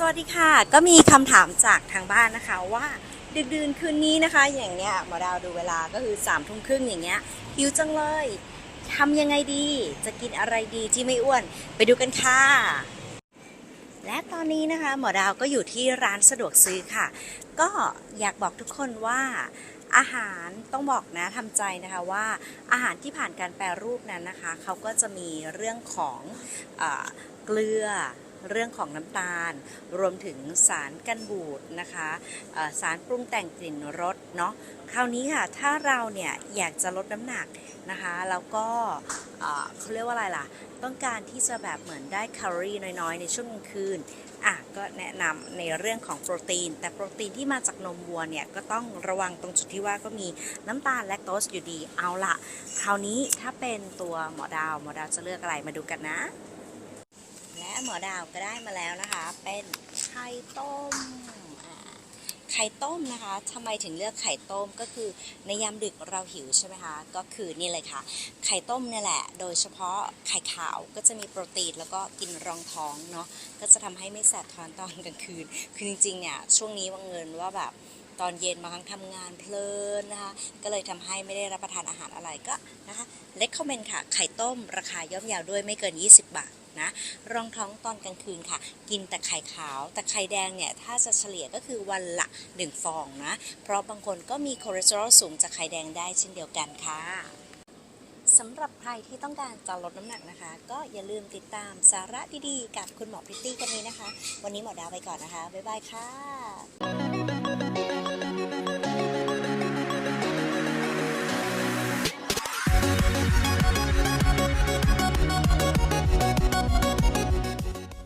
สวัสดีค่ะ ก็มีคำถามจากทางบ้านนะคะว่าดึกดื่นคืนนี้นะคะ อย่างเนี้ยหมอดาวดูเวลาก็คือ3ามทุ่มครึ่งอย่างเงี้ยหิวจังเลยทำยังไงดีจะกินอะไรดีที่ไม่อ้วน ไปดูกันค่ะ และตอนนี้นะคะหมอดาวก็อยู่ที่ร้านสะดวกซื้อค่ะ ก็อยากบอกทุกคนว่าอาหารต้องบอกนะทำใจนะคะว่าอาหารที่ผ่านการแปรรูปนั้นนะคะเขาก็จะมีเรื่องของอเกลือ เรื่องของน้ำตาล รวมถึงสารกันบูดนะคะสารปรุงแต่งกลิ่นรสเนาะคราวนี้ค่ะถ้าเราเนี่ยอยากจะลดน้ำหนักนะคะแล้วก็เอ่อเขาเรียกว่าอะไรล่ะ ต้องการที่จะแบบเหมือนได้แคลอรี่น้อยๆ ในช่วงกลางคืนอะก็แนะนำในเรื่องของโปรตีน แต่โปรตีนที่มาจากนมวัวเนี่ยก็ต้องระวังตรงจุดที่ว่าก็มีน้ำตาลแลคโตสอยู่ดีเอาละคราวนี้ถ้าเป็นตัวหมอดาวหมอดาวจะเลือกอะไรมาดูกันนะ และหมอดาวก็ได้มาแล้วนะคะ เป็นไข่ต้มไข่ต้มนะคะทำไมถึงเลือกไข่ต้มก็คือในยามดึกเราหิวใช่ไหมคะ ก็คือนี่เลยค่ะ ไข่ต้มเนี่ยแหละ โดยเฉพาะไข่ขาวก็จะมีโปรตีนแล้วก็กินรองท้องเนาะ ก็จะทำให้ไม่แสบท้องตอนกลางคืน คือจริงๆเนี่ยช่วงนี้บังเอิญว่าแบบตอนเย็นบางครั้งทำงานเพลินนะคะ ก็เลยทำให้ไม่ได้รับประทานอาหารอะไรก็นะคะเล็กคอมเมนต์ค่ะ ไข่ต้มราคาย่อมเยาวด้วยไม่เกิน 20 บาท นะ รองท้องตอนกลางคืนค่ะ กินแต่ไข่ขาว แต่ไข่แดงเนี่ย ถ้าจะเฉลี่ยก็คือวันละ 1 ฟองนะ เพราะบางคนก็มีคอเลสเตอรอลสูงจากไข่แดงได้เช่นเดียวกันค่ะสำหรับใครที่ต้องการจะลดน้ำหนักนะคะ ก็อย่าลืมติดตามสาระดีๆ กับคุณหมอพริตตี้กันนี้นะคะ วันนี้หมอดาวไปก่อนนะคะ บ๊ายบายค่ะ